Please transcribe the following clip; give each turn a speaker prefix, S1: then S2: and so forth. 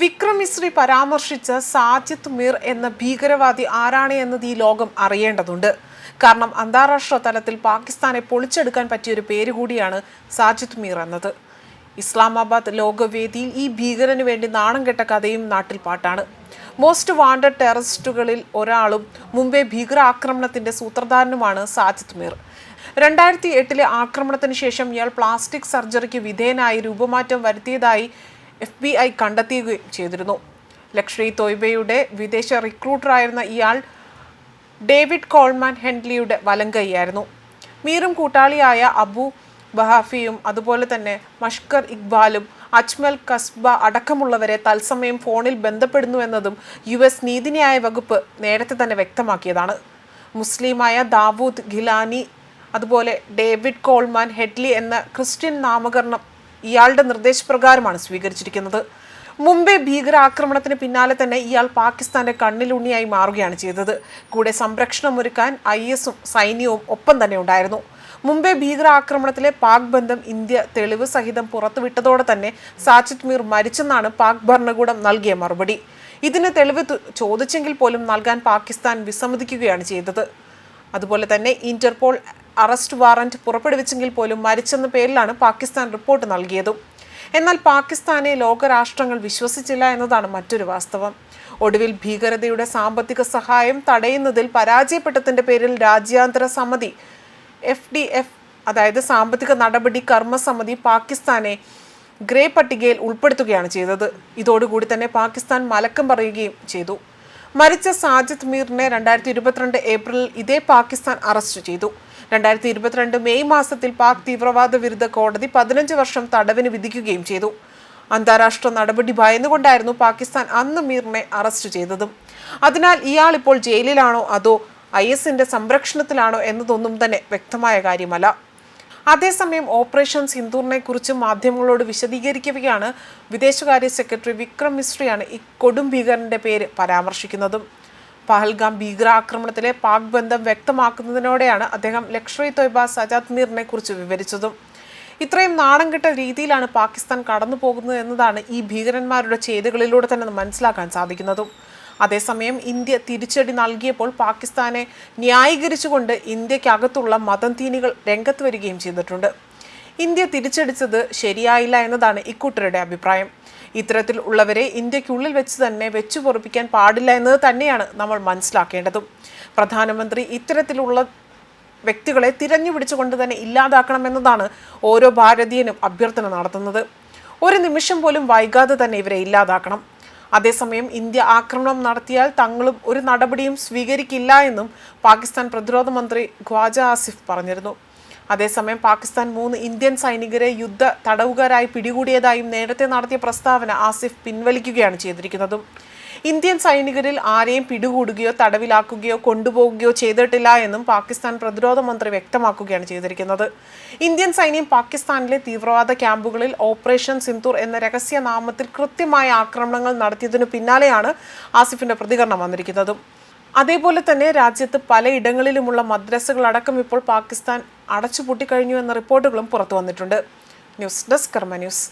S1: വിക്രം മിശ്രി പരാമർശിച്ച സാജിദ് മീർ എന്ന ഭീകരവാദി ആരാണ് എന്നത് ഈ ലോകം അറിയേണ്ടതുണ്ട്. കാരണം അന്താരാഷ്ട്ര തലത്തിൽ പാകിസ്ഥാനെ പൊളിച്ചെടുക്കാൻ പറ്റിയ ഒരു പേര് കൂടിയാണ് മീർ എന്നത്. ഇസ്ലാമാബാദ് ലോകവേദിയിൽ ഈ ഭീകരന് വേണ്ടി നാണം കെട്ട കഥയും നാട്ടിൽ പാട്ടാണ്. മോസ്റ്റ് വാണ്ടഡ് ടെററിസ്റ്റുകളിൽ ഒരാളും മുംബൈ ഭീകരാക്രമണത്തിന്റെ സൂത്രധാരനുമാണ് സാജിദ് മീർ. രണ്ടായിരത്തി എട്ടിലെ ആക്രമണത്തിന് ശേഷം ഇയാൾ പ്ലാസ്റ്റിക് സർജറിക്ക് വിധേയനായി രൂപമാറ്റം വരുത്തിയതായി എഫ് ബി ഐ കണ്ടെത്തുകയും ചെയ്തിരുന്നു. ലക്ഷ്മി തോയ്ബയുടെ വിദേശ റിക്രൂട്ടറായിരുന്ന ഇയാൾ ഡേവിഡ് കോൾമാൻ ഹെൻഡ്ലിയുടെ വലങ്കൈയായിരുന്നു. മീറും കൂട്ടാളിയായ അബു ബഹാഫിയും അതുപോലെ തന്നെ മഷ്കർ ഇക്ബാലും അജ്മൽ കസ്ബ അടക്കമുള്ളവരെ തത്സമയം ഫോണിൽ ബന്ധപ്പെടുന്നു എന്നതും യു എസ് നീതിന്യായ വകുപ്പ് നേരത്തെ തന്നെ വ്യക്തമാക്കിയതാണ്. മുസ്ലിമായ ദാവൂദ് ഗിലാനി അതുപോലെ ഡേവിഡ് കോൾമാൻ ഹെഡ്ലി എന്ന ക്രിസ്ത്യൻ നാമകരണം ഇയാളുടെ നിർദ്ദേശപ്രകാരമാണ് സ്വീകരിച്ചിരിക്കുന്നത്. മുംബൈ ഭീകരാക്രമണത്തിന് പിന്നാലെ തന്നെ ഇയാൾ പാകിസ്ഥാന്റെ കണ്ണിലുണ്ണിയായി മാറുകയാണ് ചെയ്തത്. കൂടെ സംരക്ഷണം ഒരുക്കാൻ ഐ എസും സൈന്യവും ഒപ്പം തന്നെ ഉണ്ടായിരുന്നു. മുംബൈ ഭീകരാക്രമണത്തിലെ പാക് ബന്ധം ഇന്ത്യ തെളിവ് സഹിതം പുറത്തുവിട്ടതോടെ തന്നെ സാജിദ് മീർ മരിച്ചെന്നാണ് പാക് ഭരണകൂടം നൽകിയ മറുപടി. ഇതിന് തെളിവ് ചോദിച്ചെങ്കിൽ പോലും നൽകാൻ പാകിസ്ഥാൻ വിസമ്മതിക്കുകയാണ് ചെയ്തത്. അതുപോലെ തന്നെ ഇന്റർപോൾ അറസ്റ്റ് വാറന്റ് പുറപ്പെടുവിച്ചെങ്കിൽ പോലും മരിച്ചെന്ന പേരിലാണ് പാകിസ്ഥാൻ റിപ്പോർട്ട് നൽകിയതും. എന്നാൽ പാകിസ്ഥാനെ ലോകരാഷ്ട്രങ്ങൾ വിശ്വസിച്ചില്ല എന്നതാണ് മറ്റൊരു വാസ്തവം. ഒടുവിൽ ഭീകരതയുടെ സാമ്പത്തിക സഹായം തടയുന്നതിൽ പരാജയപ്പെട്ടതിന്റെ പേരിൽ രാജ്യാന്തര സമിതി എഫ് ഡി എഫ് അതായത് സാമ്പത്തിക നടപടി കർമ്മസമിതി പാകിസ്ഥാനെ ഗ്രേ പട്ടികയിൽ ഉൾപ്പെടുത്തുകയാണ് ചെയ്തത്. ഇതോടുകൂടി തന്നെ പാകിസ്ഥാൻ മലക്കം പറയുകയും ചെയ്തു. മരിച്ച സാജിദ് മീറിനെ രണ്ടായിരത്തി ഇരുപത്തിരണ്ട് ഏപ്രിലിൽ ഇതേ പാകിസ്ഥാൻ അറസ്റ്റ് ചെയ്തു. രണ്ടായിരത്തി ഇരുപത്തിരണ്ട് മെയ് മാസത്തിൽ പാക് തീവ്രവാദ വിരുദ്ധ കോടതി പതിനഞ്ച് വർഷം തടവിന് വിധിക്കുകയും ചെയ്തു. അന്താരാഷ്ട്ര നടപടി ഭയന്നുകൊണ്ടായിരുന്നു പാകിസ്ഥാൻ അന്ന് മീറിനെ അറസ്റ്റ് ചെയ്തതും. അതിനാൽ ഇയാൾ ഇപ്പോൾ ജയിലിലാണോ അതോ ഐ എസിന്റെ സംരക്ഷണത്തിലാണോ എന്നതൊന്നും തന്നെ വ്യക്തമായ കാര്യമല്ല. അതേസമയം ഓപ്പറേഷൻ സിന്ദൂറിനെ കുറിച്ച് മാധ്യമങ്ങളോട് വിശദീകരിക്കുകയാണ് വിദേശകാര്യ സെക്രട്ടറി വിക്രം മിശ്രിയാണ് ഈ കൊടും ഭീകരന്റെ പേര് പരാമർശിക്കുന്നതും. പഹൽഗാം ഭീകരാക്രമണത്തിലെ പാക് ബന്ധം വ്യക്തമാക്കുന്നതിനോടെയാണ് അദ്ദേഹം ഇ തൊയ്ബ സജാദ് മീറിനെ കുറിച്ച് വിവരിച്ചതും. ഇത്രയും നാണം കെട്ട രീതിയിലാണ് പാകിസ്ഥാൻ കടന്നു പോകുന്നത് എന്നതാണ് ഈ ഭീകരന്മാരുടെ ചെയ്തുകളിലൂടെ തന്നെ മനസ്സിലാക്കാൻ സാധിക്കുന്നതും. അതേസമയം ഇന്ത്യ തിരിച്ചടി നൽകിയപ്പോൾ പാകിസ്ഥാനെ ന്യായീകരിച്ചുകൊണ്ട് ഇന്ത്യക്കകത്തുള്ള മതന്തീനികൾ തീനികൾ രംഗത്ത് വരികയും ചെയ്തിട്ടുണ്ട്. ഇന്ത്യ തിരിച്ചടിച്ചത് ശരിയായില്ല എന്നതാണ് ഇക്കൂട്ടരുടെ അഭിപ്രായം. ഇത്തരത്തിൽ ഉള്ളവരെ ഇന്ത്യക്കുള്ളിൽ വെച്ച് തന്നെ വെച്ചു പൊറപ്പിക്കാൻ പാടില്ല എന്നത് തന്നെയാണ് നമ്മൾ മനസ്സിലാക്കേണ്ടതും. പ്രധാനമന്ത്രി ഇത്തരത്തിലുള്ള വ്യക്തികളെ തിരഞ്ഞുപിടിച്ചുകൊണ്ട് തന്നെ ഇല്ലാതാക്കണമെന്നതാണ് ഓരോ ഭാരതീയനും അഭ്യർത്ഥന നടത്തുന്നത്. ഒരു നിമിഷം പോലും വൈകാതെ തന്നെ ഇവരെ ഇല്ലാതാക്കണം. അതേസമയം ഇന്ത്യ ആക്രമണം നടത്തിയാൽ തങ്ങളും ഒരു നടപടിയും സ്വീകരിക്കില്ല എന്നും പാകിസ്ഥാൻ പ്രതിരോധ മന്ത്രി ഖ്വാജ ആസിഫ് പറഞ്ഞിരുന്നു. അതേസമയം പാകിസ്ഥാൻ മൂന്ന് ഇന്ത്യൻ സൈനികരെ യുദ്ധ തടവുകാരായി പിടികൂടിയതായും നേരത്തെ നടത്തിയ പ്രസ്താവന ആസിഫ് പിൻവലിക്കുകയാണ് ചെയ്തിരിക്കുന്നതും. ഇന്ത്യൻ സൈനികരിൽ ആരെയും പിടികൂടുകയോ തടവിലാക്കുകയോ കൊണ്ടുപോകുകയോ ചെയ്തിട്ടില്ല എന്നും പാകിസ്ഥാൻ പ്രതിരോധ മന്ത്രി വ്യക്തമാക്കുകയാണ് ചെയ്തിരിക്കുന്നത്. ഇന്ത്യൻ സൈന്യം പാകിസ്ഥാനിലെ തീവ്രവാദ ക്യാമ്പുകളിൽ ഓപ്പറേഷൻ സിന്ദൂർ എന്ന രഹസ്യനാമത്തിൽ കൃത്യമായ ആക്രമണങ്ങൾ നടത്തിയതിനു പിന്നാലെയാണ് ആസിഫിന്റെ പ്രതികരണം വന്നിരിക്കുന്നതും. അതേപോലെ തന്നെ രാജ്യത്ത് പലയിടങ്ങളിലുമുള്ള മദ്രസകളടക്കം ഇപ്പോൾ പാകിസ്ഥാൻ അടച്ചുപൂട്ടിക്കഴിഞ്ഞു എന്ന റിപ്പോർട്ടുകളും പുറത്തു വന്നിട്ടുണ്ട്. News desk Karma news.